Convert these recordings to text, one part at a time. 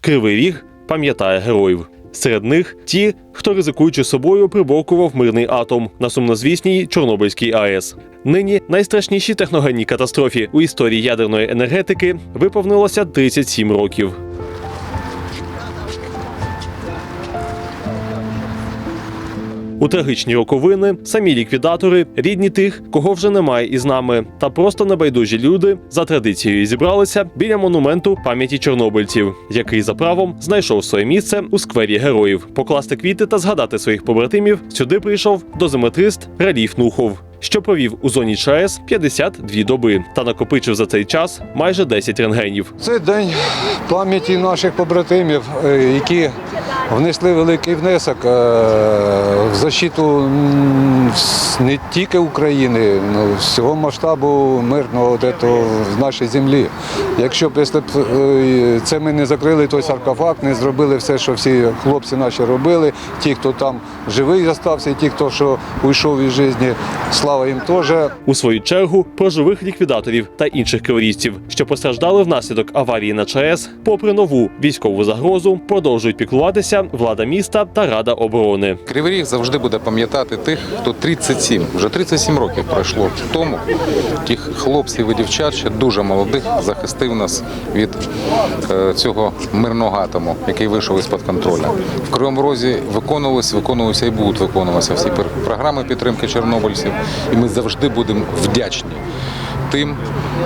Кривий Ріг пам'ятає героїв. Серед них ті, хто ризикуючи собою приборкував мирний атом на сумнозвісній Чорнобильській АЕС. Нині найстрашніші техногенній катастрофі у історії ядерної енергетики виповнилося 37 років. У трагічні роковини самі ліквідатори, рідні тих, кого вже немає із нами, та просто небайдужі люди за традицією зібралися біля монументу пам'яті чорнобильців, який за правом знайшов своє місце у сквері героїв. Покласти квіти та згадати своїх побратимів сюди прийшов дозиметрист Раліф Нухов. Що провів у зоні ЧАЕС 52 доби та накопичив за цей час майже 10 рентгенів. Це день пам'яті наших побратимів, е, які внесли великий внесок е, в защиту не тільки України, але всього масштабу мирного от в нашій землі. Якщо б е, це ми не закрили той саркофаг, не зробили все, що всі хлопці наші робили, ті, хто там живий залишився, ті, хто що уйшов із життя, слава їм теж. У свою чергу про живих ліквідаторів та інших криворізців, що постраждали внаслідок аварії на ЧАЕС, попри нову військову загрозу, продовжують піклуватися влада міста та рада оборони. Кривий Ріг завжди буде пам'ятати тих, хто 37, вже 37 років пройшло тому. Тих хлопців і дівчат ще дуже молодих захистив нас від е, цього мирного атому, який вийшов із-під контролю. В Кривому Розі виконувалися, виконувалися і будуть виконуватися всі програми підтримки чорнобильців. І ми завжди будемо вдячні тим,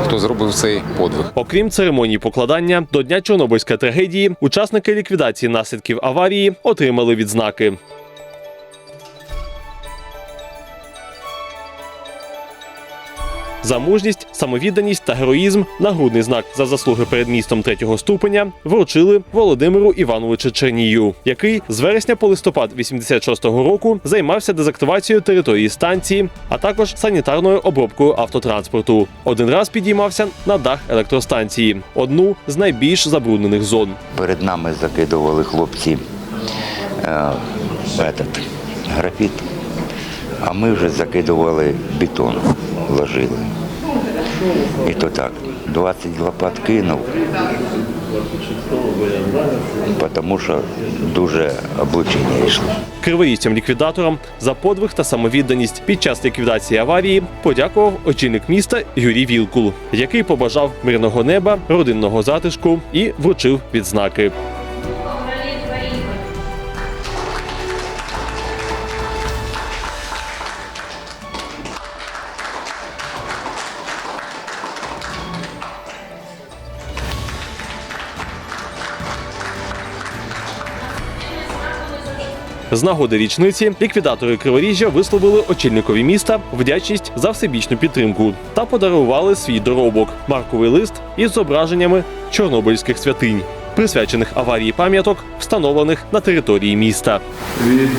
хто зробив цей подвиг. Окрім церемонії покладання до дня Чорнобильської трагедії, учасники ліквідації наслідків аварії отримали відзнаки. За мужність, самовідданість та героїзм нагрудний знак за заслуги перед містом третього ступеня вручили Володимиру Івановичу Чернію, який з вересня по листопад 86-го року займався дезактивацією території станції, а також санітарною обробкою автотранспорту. Один раз підіймався на дах електростанції, одну з найбільш забруднених зон. Перед нами закидували хлопці е, графіт, а ми вже закидували бетон, ложили. І то так, 20 лопат кинув, тому що дуже облучення йшло. Криворізцям ліквідаторам за подвиг та самовідданість під час ліквідації аварії подякував очільник міста Юрій Вілкул, який побажав мирного неба, родинного затишку і вручив відзнаки. З нагоди річниці ліквідатори Криворіжжя висловили очільникові міста вдячність за всебічну підтримку та подарували свій доробок марковий лист із зображеннями чорнобильських святинь, присвячених аварії пам'яток, встановлених на території міста. Від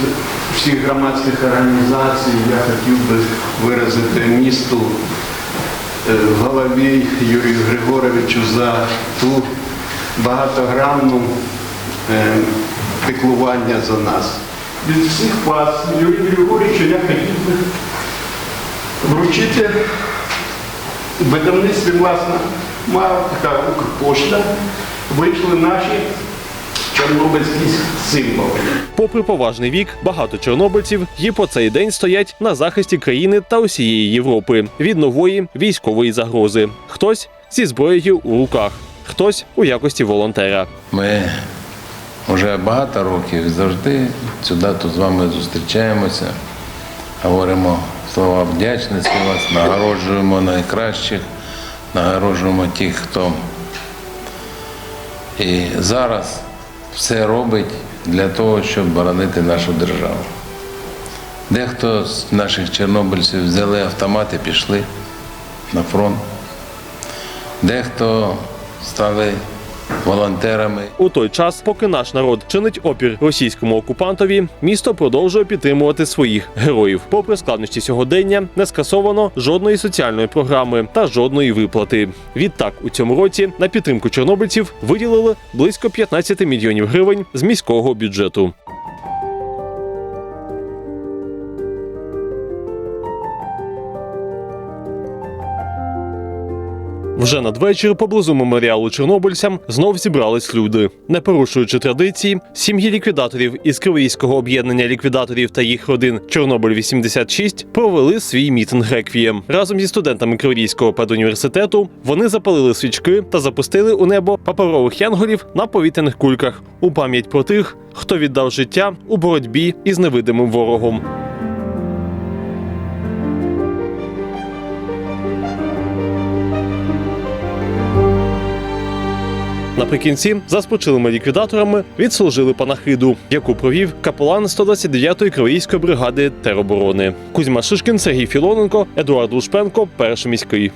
всіх громадських організацій я хотів би виразити місту е, голові Юрію Григоровичу за ту багатогранну е, піклування за нас. Від всіх вас, Юрію Григоровичу, я хотів би вручити в видавництві власна мала така Укрпошта, вийшли наші чорнобильські символи. Попри поважний вік, багато чорнобильців і по цей день стоять на захисті країни та усієї Європи від нової військової загрози. Хтось зі зброєю у руках, хтось у якості волонтера. Ми вже багато років завжди цю дату з вами зустрічаємося, говоримо слова вдячності вас, нагороджуємо найкращих, нагороджуємо тих, хто і зараз все робить для того, щоб боронити нашу державу. Дехто з наших чорнобильців взяли автомати, пішли на фронт. Дехто стали волонтерами. У той час, поки наш народ чинить опір російському окупантові, місто продовжує підтримувати своїх героїв. Попри складності сьогодення, не скасовано жодної соціальної програми та жодної виплати. Відтак, у цьому році на підтримку чорнобильців виділили близько 15 мільйонів гривень з міського бюджету. Вже надвечір поблизу меморіалу чорнобильцям знов зібрались люди. Не порушуючи традиції, сім'ї ліквідаторів із Кривійського об'єднання ліквідаторів та їх родин Чорнобиль 86 провели свій мітинг реквієм. Разом зі студентами Кривійського педуніверситету вони запалили свічки та запустили у небо паперових янголів на повітряних кульках у пам'ять про тих, хто віддав життя у боротьбі із невидимим ворогом. Наприкінці за спочилими ліквідаторами відслужили панахиду, яку провів капелан 129-ї кровійської бригади тероборони. Кузьма Шишкін, Сергій Філоненко, Едуард Лушпенко, перший міський.